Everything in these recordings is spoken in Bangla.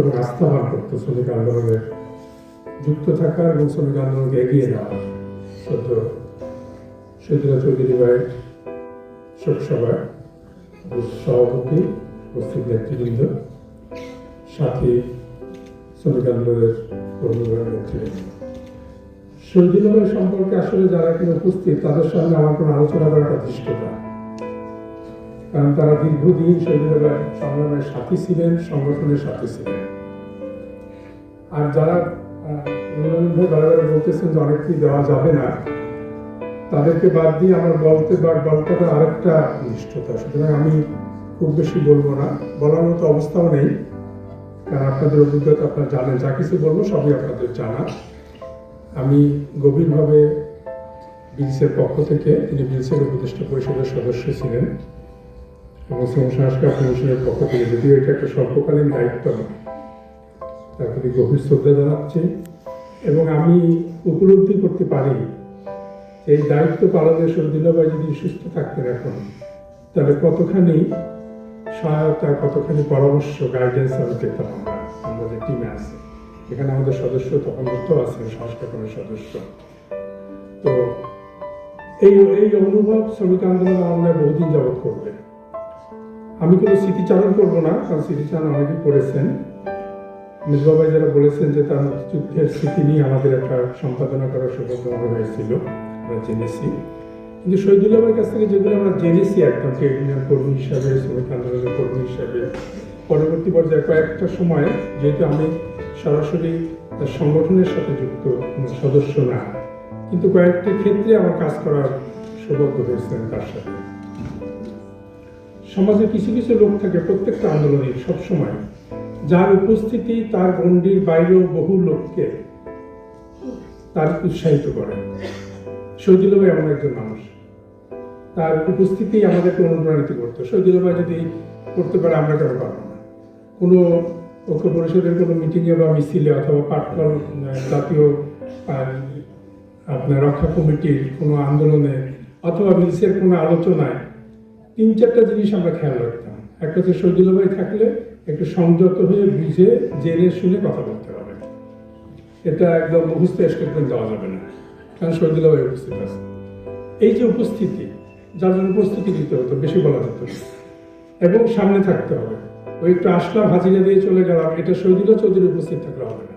এবং আস্থাবান করতো শ্রমিক আন্দোলনের যুক্ত থাকা এবং শ্রমিক আন্দোলনকে এগিয়ে নেওয়া। সদ্য সৈদুল্লাহ চৌধুরী ভাইয়ের শোকসভায় সভাপতি উপস্থিত নেতৃবৃন্দ, সাথী শ্রমিক আন্দোলনের কর্মীরা নেতৃবৃন্দ। ভাই সম্পর্কে আসলে যারা এখানে উপস্থিত, তাদের সঙ্গে আমার কোনো আলোচনা করার করাটা ধৃষ্টতা কারণ তারা দীর্ঘদিন ভাই সংগ্রামের সাথী ছিলেন, সংগঠনের সাথী ছিলেন। আর যারা বারবার বলতেছেন যে অনেককেই দেওয়া যাবে না, তাদেরকে বাদ দিয়ে আমার বলতে বা গল্পটা আরেকটা নিষ্ঠতা। সুতরাং আমি খুব বেশি বলব না। বলার মতো অবস্থাও নেই। কারণ আপনাদের অভিজ্ঞতা আপনারা জানেন, যা কিছু বলব সবই আপনাদের জানা। আমি গভীরভাবে বিলসের পক্ষ থেকে, তিনি বিলসের উপদেষ্টা পরিষদের সদস্য ছিলেন। এবং শ্রম কমিশনের পক্ষ থেকে, যদিও এটা একটা স্বল্পকালীন দায়িত্ব প্রতি গভীর শ্রদ্ধা জানাচ্ছি এবং আমি উপলব্ধি করতে পারি এই দায়িত্ব পালনে শহীদুল্লাহ যদি সুস্থ থাকতেন এখন, তাহলে কতখানি সহায়তা, কতখানি পরামর্শ গাইডেন্স আমি পেতাম আমরা যে টিমে আছি, এখানে আমাদের সদস্য তখন তো আছেন সংস্কার সদস্য। তো এই এই অনুভব শ্রমিক আন্দোলন আমরা বহুদিন যাবৎ করবে। আমি কোনো স্মৃতিচারণ করব না, কারণ স্মৃতিচারণ অনেকেই করেছেন। মিসবাবাই যারা বলেছেন যে তার যুদ্ধের স্মৃতি নিয়ে আমাদের একটা সম্পাদনা করার সৌভাগ্য আমাদের হয়েছিল, আমরা জেনেছি। কিন্তু শহীদুল্লাহের কাছ থেকে যেগুলো আমরা জেনেছি, একদম ট্রেড কর্মী হিসাবে, শ্রমিক আন্দোলনের কর্মী হিসাবে, পরবর্তী পর্যায়ে কয়েকটা সময় যেহেতু আমি সরাসরি তার সংগঠনের সাথে যুক্ত সদস্য না, কিন্তু কয়েকটি ক্ষেত্রে আমার কাজ করার সৌভাগ্য হয়েছিলেন তার সাথে। সমাজে কিছু কিছু লোক থাকে, প্রত্যেকটা আন্দোলনে সবসময় যার উপস্থিতি তার গণ্ডির বাইরেও বহু লোককে তার উৎসাহিত করে। শহীদুল ভাই এমন একজন মানুষ। তার উপস্থিতি আমাদেরকে অনুপ্রাণিত করতো। শহীদুল ভাই যদি করতে পারে, আমরা কেন পারব না? কোনো ঐক্য পরিষদের কোনো মিটিংয়ে বা মিছিলে অথবা পাটকল জাতীয় আপনার রক্ষা কমিটির কোনো আন্দোলনে অথবা মিলসের কোনো আলোচনায় তিন চারটা জিনিস আমরা খেয়াল রাখতাম। একটা হচ্ছে শহীদুল ভাই থাকলে একটু সংযত হয়ে বুঝে জেনে শুনে কথা বলতে হবে। এটা একদম মুখস্থ স্টেটমেন্ট দেওয়া যাবে না, কারণ শহীদুল ভাই উপস্থিত আছে। এই যে উপস্থিতি, যার জন্য প্রস্তুতি দিতে হতো, বেশি বলা যেত এবং সামনে থাকতে হবে। ওই একটু আসলাম হাজিরা দিয়ে চলে গেলাম, এটা শহীদুল্লাহ চৌধুরী উপস্থিত থাকলে হবে না।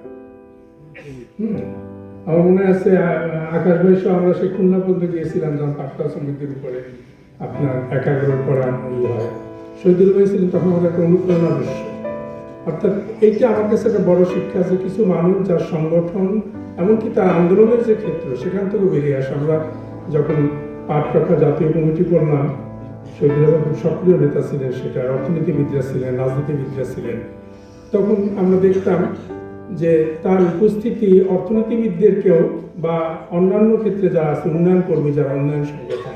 আমার মনে আছে আকাশ ভাই সহ আমরা সেই খুলনা পর্যন্ত গিয়েছিলাম, যখন পাটকা শ্রমিকদের উপরে আপনার একাগ্র করা ই হয়। শহীদুল ভাই ছিলেন তখন আমাদের একটা অনুপ্রেরণার উৎস অর্থাৎ এইটা আমার কাছে একটা বড় শিক্ষা যে কিছু মানুষ যার সংগঠন এমনকি তার আন্দোলনের যে ক্ষেত্র, সেখান থেকে বেরিয়ে আসে। আমরা যখন পাট রক্ষা জাতীয় কমিটি করলাম, শহীদুল খুব সক্রিয় নেতা ছিলেন সেটা, অর্থনীতিবিদরা ছিলেন, রাজনীতিবিদরা ছিলেন। তখন আমরা দেখতাম যে তার উপস্থিতি অর্থনীতিবিদদেরকেও বা অন্যান্য ক্ষেত্রে যারা আছে, উন্নয়ন কর্মী যারা, উন্নয়ন সংগঠন,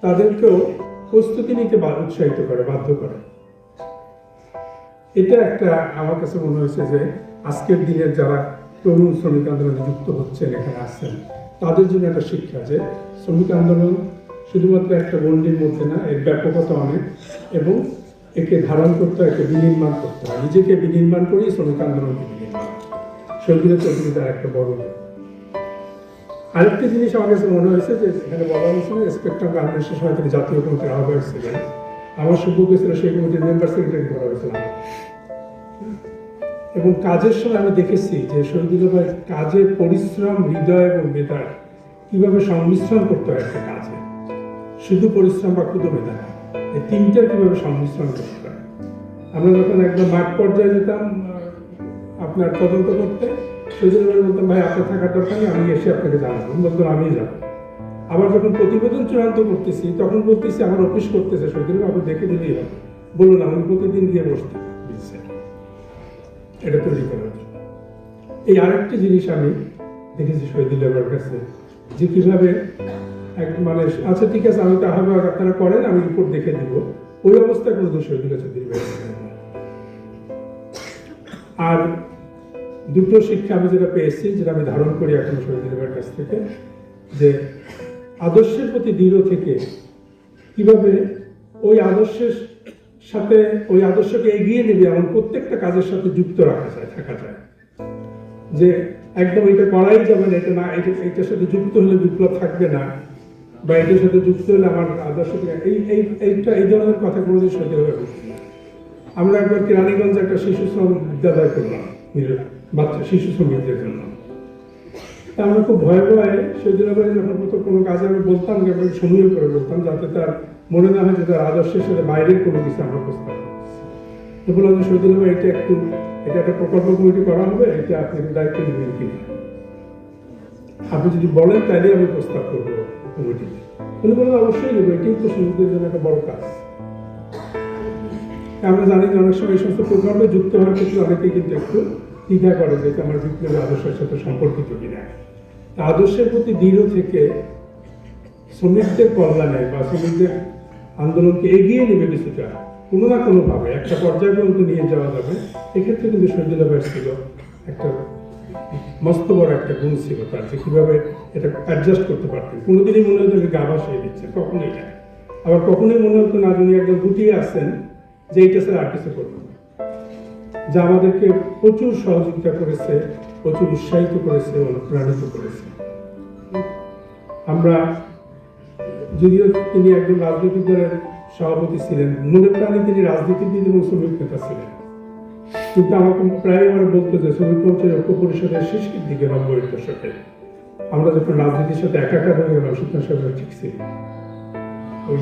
তাদেরকেও প্রস্তুতি নিতে উৎসাহিত করে, বাধ্য করে। এটা একটা আমার কাছে মনে হয়েছে যে, আজকের দিনের যারা তরুণ শ্রমিক আন্দোলনে যুক্ত হচ্ছেন, এখানে আসছেন, তাদের জন্য একটা শিক্ষা যে, শ্রমিক আন্দোলন শুধুমাত্র একটা গণ্ডির মধ্যে না, এর ব্যাপকতা অনেক এবং একে ধারণ করতে হয়, একে বিনির্মাণ করতে হয়। নিজেকে বিনির্মাণ করেই শ্রমিক আন্দোলনকে বিনির্মাণ। সেগুলো চৌধুরী তার একটা বড়। আরেকটা জিনিস আমার কাছে মনে হয়েছে যে এখানে বলা হয়েছিল স্পেকট্রাম গার্মেন্টসের সময় তিনি জাতীয় কমিটির আহ্বায়ক ছিলেন। আমার সৌভাগ্য ছিল সেই কমিটির মেম্বার সেক্রেটারি করা হয়েছিল। এবং কাজের সময় আমি দেখেছি যে শহীদুল ভাই কাজের পরিশ্রম, হৃদয় এবং মেধা কীভাবে সংমিশ্রণ করতে হয় একটা কাজে? শুধু পরিশ্রম বা শুধু মেধা এই তিনটার কীভাবে সংমিশ্রণ করতে হয়? আমরা যখন একদম মাঠ পর্যায়ে যেতাম আপনার তদন্ত করতে শহীদুল ভাই বলতাম ভাই আপনার থাকার দরকার নেই, আমি এসে আপনাকে জানাব আমি বলতাম যাব আবার যখন প্রতিবেদন চূড়ান্ত করতেছি, তখন বলতেছি আমার অফিস করতেছে শহীদুল, আপনি দেখে দিলেই বলুন, আমি প্রতিদিন গিয়ে বিলসে। এটা তৈরি করার। এই আরেকটি জিনিস আমি দেখেছি শহীদুল্লাহর কাছে, যে কীভাবে এক মানে আচ্ছা ঠিক আছে, আমি তাহলে আপনারা করেন, আমি রিপোর্ট দেখে দিব ওই অবস্থায় কোনো না। আর দুটো শিক্ষা আমি যেটা পেয়েছি, যেটা আমি ধারণ করি এখন শহীদুল্লাহর কাছ থেকে, যে আদর্শের প্রতি দৃঢ় থেকে কীভাবে ওই আদর্শের সাথে, ওই আদর্শকে এগিয়ে নেবে এমন প্রত্যেকটা কাজের সাথে যুক্ত রাখা যায়, থাকা যায়। যে একদম এটা করাই যাবে না এটা না এটা এটার সাথে যুক্ত হলে বিপ্লব থাকবে না, বা এটার সাথে যুক্ত হলে আমার আদর্শ এই এই, এইটা, এই ধরনের কথা কোনোদিন সত্যি হবে আমরা একবার কেরানীগঞ্জে একটা শিশু শ্রম বিদ্যালয় করলাম নির- বাচ্চা, শিশু শ্রমিকদের জন্য। আমরা খুব ভয়ে ভয়ে সেদিন আবার যখন প্রথম কোনো কাজে আমি বলতাম, যে আমি সমীহ করে বলতাম, যাতে তার মনে না হয় যে তার আদর্শের সাথে বাইরের কোনো কিছু আমরা প্রস্তাব তো বললাম যে ভাই, এটা একটু, এটা একটা প্রকল্প কমিটি করা হবে, এটা আপনি দায়িত্ব নেবেন কি আপনি যদি বলেন তাহলে আমি প্রস্তাব করব কমিটিতে। উনি বললেন অবশ্যই নেব, এটাই তো শ্রমিকদের জন্য একটা বড় কাজ। আমরা জানি যে অনেক সময় এই সমস্ত প্রকল্পে যুক্ত হওয়ার ক্ষেত্রে অনেকেই কিন্তু একটু দ্বিধা করে যে আমার বিপ্লবী আদর্শের সাথে সম্পর্কিত কিনা। আদর্শের প্রতি দৃঢ় থেকে শ্রমিকদের কল্যাণে বা শ্রমিকদের আন্দোলনকে এগিয়ে নেবে কিছুটা, কোনো না কোনোভাবে একটা পর্যায় পর্যন্ত নিয়ে যাওয়া যাবে। এক্ষেত্রে কিন্তু শহীদুল্লাহ ভাই ছিল একটা মস্ত বড় একটা গুণ ছিল তার, যে কীভাবে এটা অ্যাডজাস্ট করতে পারতেন। কোনোদিনই মনে হতো যে গা ভাসিয়ে দিচ্ছে, কখনোই না। আবার কখনোই মনে হতো না যিনি একদম গুটিয়ে আসছেন যে এইটা স্যার আর কিছু করবেন না। যা আমাদেরকে প্রচুর সহযোগিতা করেছে, প্রচুর উৎসাহিত করেছে অনুপ্রাণিত করেছে। আমরা যদিও তিনি একজন রাজনৈতিক দলের সভাপতি ছিলেন, মনে প্রাণে তিনি রাজনীতিবিদ এবং শ্রমিক নেতা ছিলেন। কিন্তু আমাকে প্রায় আমার বলতো যে শ্রমিক মঞ্চের ঐক্য পরিষদের শেষের দিকে নব্বই দশকে আমরা যখন রাজনীতির সাথে একাকার হয়ে গেলাম সুতরাং সেগুলো ঠিক ছিল ওই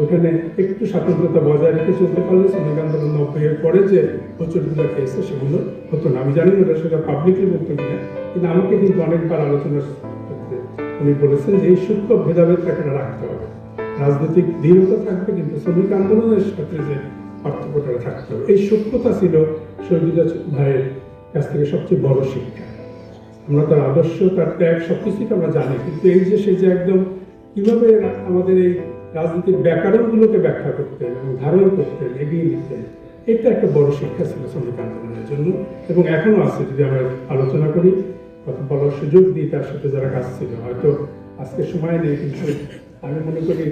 ওখানে একটু স্বাতন্ত্রতা বজায় রেখে চলতে পারলে শ্রমিক আন্দোলন নব্বই এর পরে যে প্রচুরগুলো খেয়েছে সেগুলো হতো না। আমি জানি ওটা সেটা পাবলিকলি বলতে কিনা, কিন্তু আমাকে কিন্তু অনেকবার আলোচনার ক্ষেত্রে উনি বলেছেন যে এই সূক্ষ্ম ভেদাভেদ তাকে রাখতে হবে। রাজনৈতিক দৃঢ়তা থাকবে, কিন্তু শ্রমিক আন্দোলনের সাথে যে পার্থক্যটা থাকতে হবে। এই সূক্ষ্মতা ছিল শহীদুল্লাহ ভাইয়ের কাছ থেকে সবচেয়ে বড় শিক্ষা। আমরা তার আদর্শ, তার ত্যাগ সব কিছুই আমরা জানি, কিন্তু এই যে সে যে একদম কীভাবে আমাদের এই রাজনীতির ব্যাকরণগুলোকে ব্যাখ্যা করতেন এবং ধারণ করতেন এগিয়ে নিতেন এটা একটা বড় শিক্ষা ছিল শ্রমিক আন্দোলনের জন্য এবং এখনও আছে যদি আমরা আলোচনা করি, কথা বলার সুযোগ দিই তার সাথে যারা কাজ ছিল, হয়তো আজকে সময় নেই, কিন্তু আমি মনে করি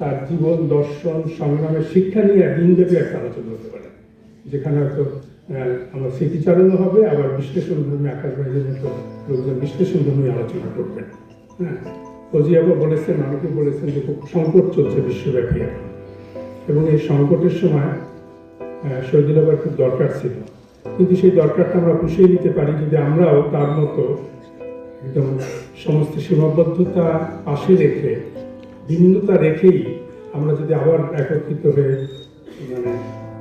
তার জীবন, দর্শন, সংগ্রামের শিক্ষা নিয়ে দিনব্যাপী একটা আলোচনা হতে পারে, যেখানে হয়তো আমার স্মৃতিচারণও হবে, আবার বিশ্লেষণধর্মী আকাশ বাইরের মতো লোকজন বিশ্লেষণধর্মী আলোচনা করবেন। হ্যাঁ। ফজিয়াবা বলেছেন অনেকে বলেছেন যে খুব সংকট চলছে বিশ্বব্যাপী এবং এই সংকটের সময় শহীদুল আবার খুব দরকার ছিল। কিন্তু সেই দরকারটা আমরা পুষিয়ে নিতে পারি, যদি আমরাও তার মতো একদম সমস্ত সীমাবদ্ধতা পাশে রেখে ভিন্নতা রেখেই আমরা যদি আবার একত্রিত হয়ে মানে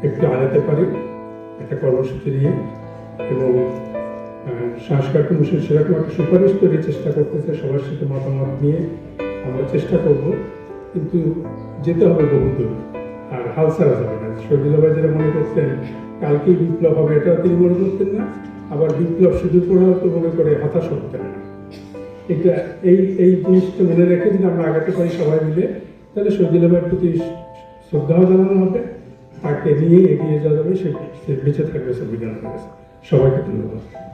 একটু আগাতে পারি, একটা কর্মসূচি নিয়ে, এবং সংস্কার কমিশন সেরকম একটা সুপারিশ তৈরির চেষ্টা করতেছে সবার সাথে মতামত নিয়ে। আমরা চেষ্টা করব, কিন্তু যেতে হবে বহুদূর। আর হাল ছাড়া যাবে না। শহীদুল্লাহ যেটা মনে করতেন কালকেই বিপ্লব হবে, এটাও তিনি মনে করতেন না। আবার বিপ্লব শুধু পড়াও তো মনে করে হতাশ হতেন না। এটা এই এই জিনিসটা মনে রেখে যদি আমরা আগাতে পারি সবাই মিলে, তাহলে শহীদুল্লাহের প্রতি শ্রদ্ধাও জানানো হবে। তাকে নিয়ে এগিয়ে যাওয়া যাবে, সে সে বেঁচে থাকবে সংবিধানের কাছে সবাইকে ধন্যবাদ।